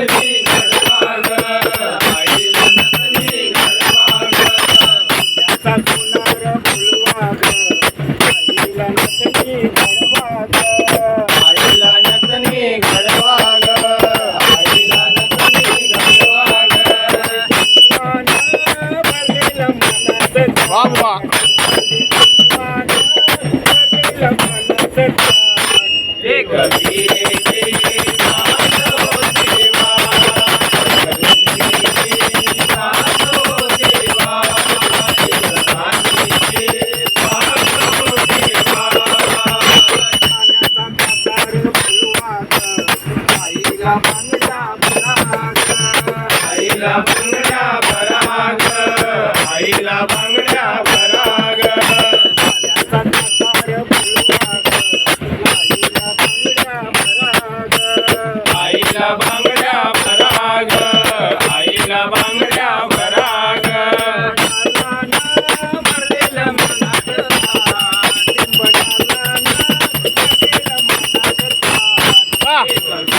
Hallelujah. आईला बंगला बराग आईला बंगला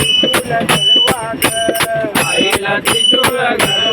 त्रिशूळ आईला त्रिशूळ घर.